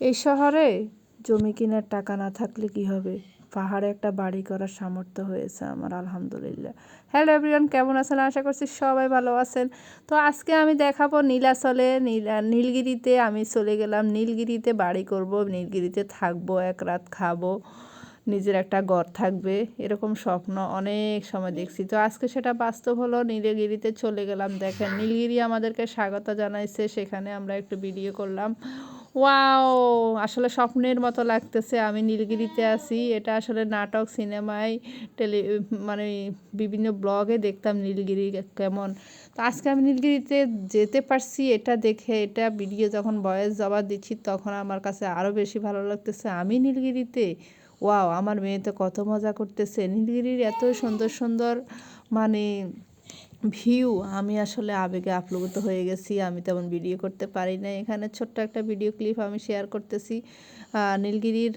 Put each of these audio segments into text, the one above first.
এই শহরে জমি কেনার টাকা না থাকলে কি হবে? পাহাড়ে একটা বাড়ি করার সামর্থ্য হয়েছে আমার, আলহামদুলিল্লাহ। হ্যালো এভরিওয়ান কেমন আছেন? আশা করছি সবাই ভালো আছেন। তো আজকে আমি দেখাবো নীলাচলে, নীল, নীলগিরিতে আমি চলে গেলাম। নীলগিরিতে বাড়ি করব, নীলগিরিতে থাকব, এক রাত খাব, নিজের একটা ঘর থাকবে, এরকম স্বপ্ন অনেক সময় দেখছি। তো আজকে সেটা বাস্তব হলো, নীলগিরিতে চলে গেলাম। দেখেন, নীলগিরি আমাদেরকে স্বাগত জানাইছে, সেখানে আমরা একটু ভিডিও করলাম। ওয়াও, আসলে স্বপ্নের মতো লাগতেছে। আমি নীলগিরিতে আছি। এটা আসলে নাটক, সিনেমায়, টেলি মানে বিভিন্ন ব্লগে দেখতাম নীলগিরি কেমন। তো আজকে আমি নীলগিরিতে যেতে পারছি এটা দেখে। এটা ভিডিও যখন বয়স জবাব দিচ্ছি তখন আমার কাছে আরও বেশি ভালো লাগতেছে। আমি নীলগিরিতে? ওয়াও, আমার মেয়ে তো কত মজা করতেছে। নীলগিরির এত সুন্দর সুন্দর মানে ভিউ, আমি আসলে আবেগে আপ্লুত হয়ে গেছি, আমি তেমন ভিডিও করতে পারি না এখানে ছোট্ট একটা ভিডিও ক্লিপ আমি শেয়ার করতেছি। নীলগিরির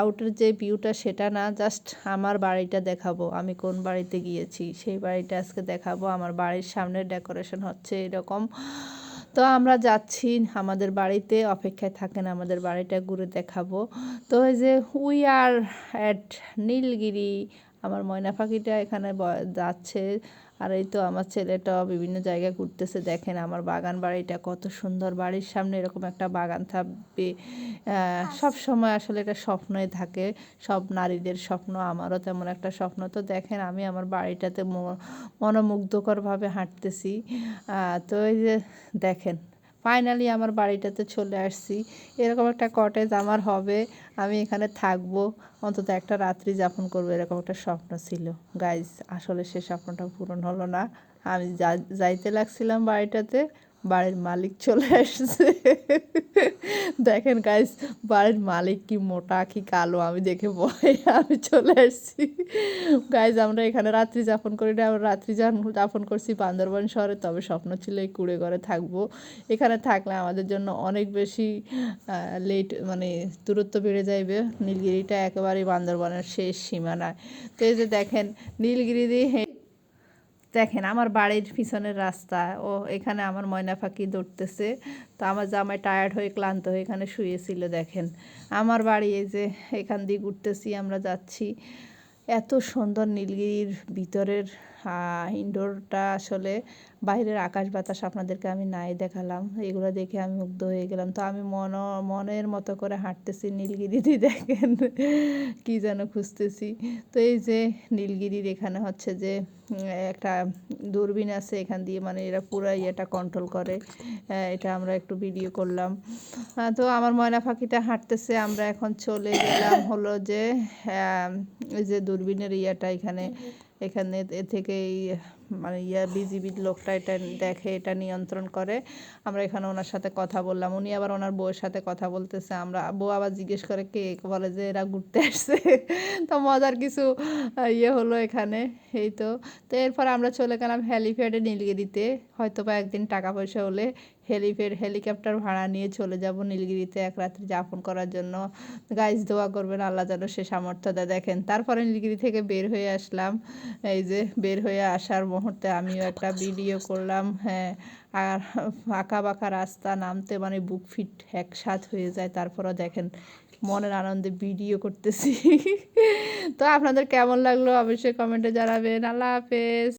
আউটের যে ভিউটা সেটা না জাস্ট আমার বাড়িটা দেখাবো। আমি কোন বাড়িতে গিয়েছি, সেই বাড়িটা আজকে দেখাবো। আমার বাড়ির সামনে ডেকোরেশন হচ্ছে এরকম। তো আমরা যাচ্ছি আমাদের বাড়িতে, অপেক্ষায় থাকেন আমাদের বাড়িটা ঘুরে দেখাবো। তো এই যে উই আর অ্যাট নীলগিরি আমার ময়না পাখিটা এখানে যাচ্ছে। আর এই তো আমার ছেলেটা বিভিন্ন জায়গায় ঘুরতেছে। দেখেন আমার বাগান বাড়িটা কত সুন্দর। বাড়ির সামনে এরকম একটা বাগান থাকবে। সব সময় আসলে এটা স্বপ্নই থাকে। সব নারীদের স্বপ্ন আমারও তেমন একটা স্বপ্ন। তো দেখেন আমি আমার বাড়িটাতে মনোমুগ্ধকরভাবে হাঁটতেছি। তো এই যে দেখেন ফাইনালি আমার বাড়িটাতে চলে আসছি। এরকম একটা কটেজ আমার হবে। আমি এখানে থাকব। অন্তত একটা রাত্রি যাপন করব। এরকম একটা স্বপ্ন ছিল। গাইজ আসলে সে স্বপ্নটা পূরণ হলো না। আমি যাইতে লাগছিলাম বাড়িটাতে। বাড়ির মালিক চলে আসছে। দেখেন গাইজ বাড়ির মালিক কি মোটা কি কালো, আমি দেখে ভয়, আমি চলে আসছি। গাইজ আমরা এখানে রাত্রি যাপন করি না আমরা রাত্রি যাপন করছি বান্দরবান শহরে, তবে স্বপ্ন ছিল এই কুড়ে ঘরে থাকব। এখানে থাকলে আমাদের জন্য অনেক বেশি লেট মানে দূরত্ব বেড়ে যাইবে। নীলগিরিটা একেবারেই বান্দরবানের শেষ সীমানায়। তো এই যে দেখেন, নীলগিরি দিয়ে দেখেন, আমার বাড়ির পিছনের রাস্তা, ও এখানে আমার ময়না ফাঁকি দৌড়তেছে। তো আমার জামাই টায়ার্ড হয়ে ক্লান্ত হয়ে এখানে শুয়েছিল, দেখেন। আমার বাড়ি এই যে এখান দিয়ে ঘুরতেছি, আমরা যাচ্ছি। এত সুন্দর নীলগিরির ভিতরের ইনডোরটা আসলে বাইরের আকাশ বাতাস আপনাদেরকে আমি নাই দেখালাম। এগুলো দেখে আমি মুগ্ধ হয়ে গেলাম। তো আমি মন, মনের মতো করে হাঁটতেছি নীলগিরিতে দেখেন কি যেন খুঁজতেছি। তো এই যে নীলগিরির এখানে হচ্ছে যে একটা দূরবীন আছে এখান দিয়ে মানে এরা পুরো ইয়েটা কন্ট্রোল করে। এটা আমরা একটু ভিডিও করলাম। তো আমার ময়না পাখিটা হাঁটতেছে, আমরা এখন চলে গেলাম হলো যে যে দূরবীনের ইয়েটা এখানে। এখানে এ থেকেই মানে ইয়া বিজিবির লোকটা এটা দেখে, এটা নিয়ন্ত্রণ করে। আমরা এখানে ওনার সাথে কথা বললাম। উনি আবার ওনার বউয়ের সাথে কথা বলতেছে। আমরা, বউ আবার জিজ্ঞেস করে, কে? বলে যে, এরা ঘুরতে আসছে। তো মজার কিছু ইয়ে হলো এখানে। এই তো। তো এরপর আমরা চলে গেলাম হ্যালিপ্যাডে নীলগিরিতে। হয়তো বা একদিন টাকা পয়সা হলে হেলিপ্যাড হেলিকপ্টার ভাড়া নিয়ে চলে যাব নীলগিরিতে এক রাত্রি যাপন করার জন্য। গাইজ, দোয়া করবেন আল্লাহ যেন সে সামর্থ্য দেয়। দেখেন, তারপরে নীলগিরি থেকে বের হয়ে আসলাম। এই যে বের হয়ে আসার মুহূর্তে আমিও একটা ভিডিও করলাম। হ্যাঁ আর আঁকা বাঁকা রাস্তা নামতে মানে বুক ফিট একসাথ হয়ে যায়। তারপরও দেখেন, মনের আনন্দে ভিডিও করতেছি। তো আপনাদের কেমন লাগল? অবশ্যই কমেন্টে জানাবেন। আল্লাহ হাফেজ।